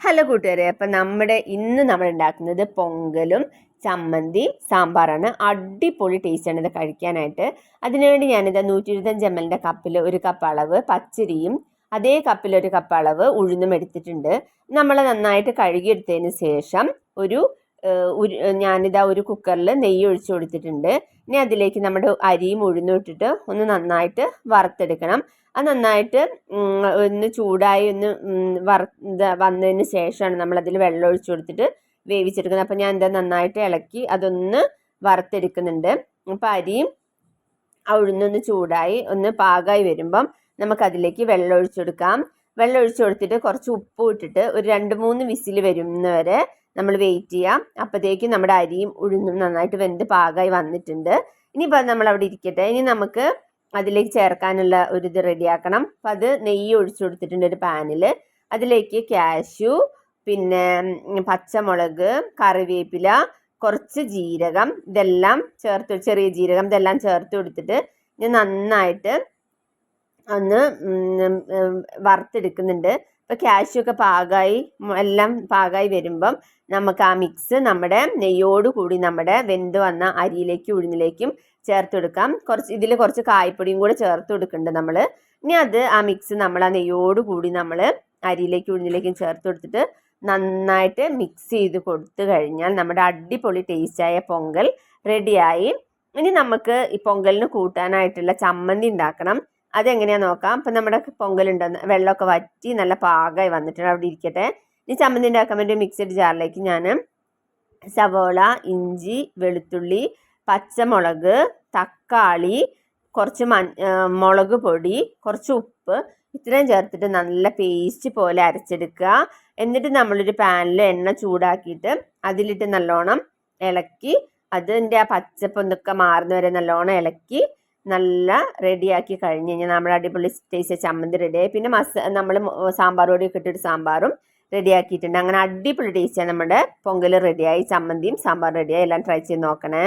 Hello കൂട്ടുകാരെ അപ്പം നമ്മുടെ ഇന്ന് നമ്മൾ ഉണ്ടാക്കുന്നത് പൊങ്കലും ചമ്മന്തി സാമ്പാറാണ്. അടിപൊളി ടേസ്റ്റ് ആണ് ഇത് കഴിക്കാനായിട്ട്. അതിനുവേണ്ടി ഞാനിത് നൂറ്റി ഇരുപത്തഞ്ച് എം എല്ലിന്റെ കപ്പിൽ ഒരു കപ്പ് അളവ് പച്ചരിയും അതേ കപ്പിൽ ഒരു കപ്പ് അളവ് ഉഴുന്നും എടുത്തിട്ടുണ്ട്. നമ്മൾ നന്നായിട്ട് കഴുകിയെടുത്തതിന് ശേഷം ഒരു ഒരു ഞാനിതാ ഒരു കുക്കറിൽ നെയ്യ് ഒഴിച്ചു കൊടുത്തിട്ടുണ്ട്. ഇനി അതിലേക്ക് നമ്മുടെ അരിയും ഉഴുന്നും ഇട്ടിട്ട് ഒന്ന് നന്നായിട്ട് വറുത്തെടുക്കണം. അത് നന്നായിട്ട് ഒന്ന് ചൂടായി ഒന്ന് വറ വന്നതിന് ശേഷമാണ് നമ്മളതിൽ വെള്ളം ഒഴിച്ചു കൊടുത്തിട്ട് വേവിച്ചെടുക്കുന്നത്. അപ്പോൾ ഞാൻ എന്താ നന്നായിട്ട് ഇളക്കി അതൊന്ന് വറുത്തെടുക്കുന്നുണ്ട്. അപ്പോൾ അരിയും ഉഴുന്നൊന്ന് ചൂടായി ഒന്ന് പാകമായി വരുമ്പം നമുക്കതിലേക്ക് വെള്ളം ഒഴിച്ചു കൊടുക്കാം. വെള്ളം ഒഴിച്ചു കൊടുത്തിട്ട് കുറച്ച് ഉപ്പ് ഇട്ടിട്ട് ഒരു രണ്ട് മൂന്ന് വിസിൽ വരുന്നവരെ നമ്മൾ വെയിറ്റ് ചെയ്യാം. അപ്പോഴത്തേക്കും നമ്മുടെ അരിയും ഉഴുന്നും നന്നായിട്ട് വെന്ത് പാകമായി വന്നിട്ടുണ്ട്. ഇനിയിപ്പോൾ നമ്മൾ അവിടെ ഇരിക്കട്ടെ. ഇനി നമുക്ക് അതിലേക്ക് ചേർക്കാനുള്ള ഒരു ഇത് റെഡിയാക്കണം അപ്പം അത് നെയ്യ് ഒഴിച്ചു കൊടുത്തിട്ടുണ്ട് ഒരു പാനിൽ അതിലേക്ക് കാഷ്യൂ പിന്നെ പച്ചമുളക് കറിവേപ്പില കുറച്ച് ജീരകം ഇതെല്ലാം ചേർത്ത് ചെറിയ ജീരകം ഇതെല്ലാം ചേർത്ത് കൊടുത്തിട്ട് ഞാൻ നന്നായിട്ട് ഒന്ന് വറുത്തെടുക്കുന്നുണ്ട്. ഇപ്പോൾ കാഷ്യൂ ഒക്കെ പാകമായി എല്ലാം പാകമായി വരുമ്പം നമുക്ക് ആ മിക്സ് നമ്മുടെ നെയ്യോട് കൂടി നമ്മുടെ വെന്ത് വന്ന അരിയിലേക്കും ഉഴുന്നിലേക്കും ചേർത്ത് കൊടുക്കാം കുറച്ച് ഇതിൽ കുറച്ച് കായ്പൊടിയും കൂടെ ചേർത്ത് കൊടുക്കുന്നുണ്ട് നമ്മൾ ഇനി അത് ആ മിക്സ് നമ്മൾ ആ നെയ്യോട് കൂടി നമ്മൾ അരിയിലേക്കും ഉഴുന്നിലേക്കും ചേർത്ത് കൊടുത്തിട്ട് നന്നായിട്ട് മിക്സ് ചെയ്ത് കൊടുത്തു കഴിഞ്ഞാൽ നമ്മുടെ അടിപൊളി ടേസ്റ്റായ പൊങ്കൽ റെഡിയായി ഇനി നമുക്ക് ഈ പൊങ്കലിന് കൂട്ടാനായിട്ടുള്ള ചമ്മന്തി ഉണ്ടാക്കണം. അതെങ്ങനെയാണെന്ന് നോക്കാം. അപ്പം നമ്മുടെ പൊങ്കലുണ്ടെന്ന് വെള്ളമൊക്കെ വറ്റി നല്ല പാകമായി വന്നിട്ടുണ്ട്. അവിടെ ഇരിക്കട്ടെ. ഇനി ചമ്മന്തി ഉണ്ടാക്കാൻ വേണ്ടി മിക്സഡ് ജാറിലേക്ക് ഞാൻ സവോള ഇഞ്ചി വെളുത്തുള്ളി പച്ചമുളക് തക്കാളി കുറച്ച് മ മുളക് പൊടി കുറച്ച് ഉപ്പ് ഇത്രയും ചേർത്തിട്ട് നല്ല പേസ്റ്റ് പോലെ അരച്ചെടുക്കുക. എന്നിട്ട് നമ്മളൊരു പാനിൽ എണ്ണ ചൂടാക്കിയിട്ട് അതിലിട്ട് നല്ലോണം ഇളക്കി അതിന്റെ ആ പച്ചപ്പൊന്നൊക്കെ മാറുന്ന വരെ നല്ലോണം ഇളക്കി നല്ല റെഡിയാക്കി കഴിഞ്ഞ് കഴിഞ്ഞാൽ നമ്മുടെ അടിപൊളി ടേസ്റ്റ് ചമ്മന്തി റെഡിയായി പിന്നെ മസ നമ്മൾ സാമ്പാർ പൊടിയൊക്കെ ഇട്ടിട്ട് സാമ്പാറും റെഡിയാക്കിയിട്ടുണ്ട് അങ്ങനെ അടിപൊളി ടേസ്റ്റാണ് നമ്മുടെ പൊങ്കൽ റെഡിയായി ചമ്മന്തിയും സാമ്പാർ റെഡിയായി എല്ലാം ട്രൈ ചെയ്ത് നോക്കണേ.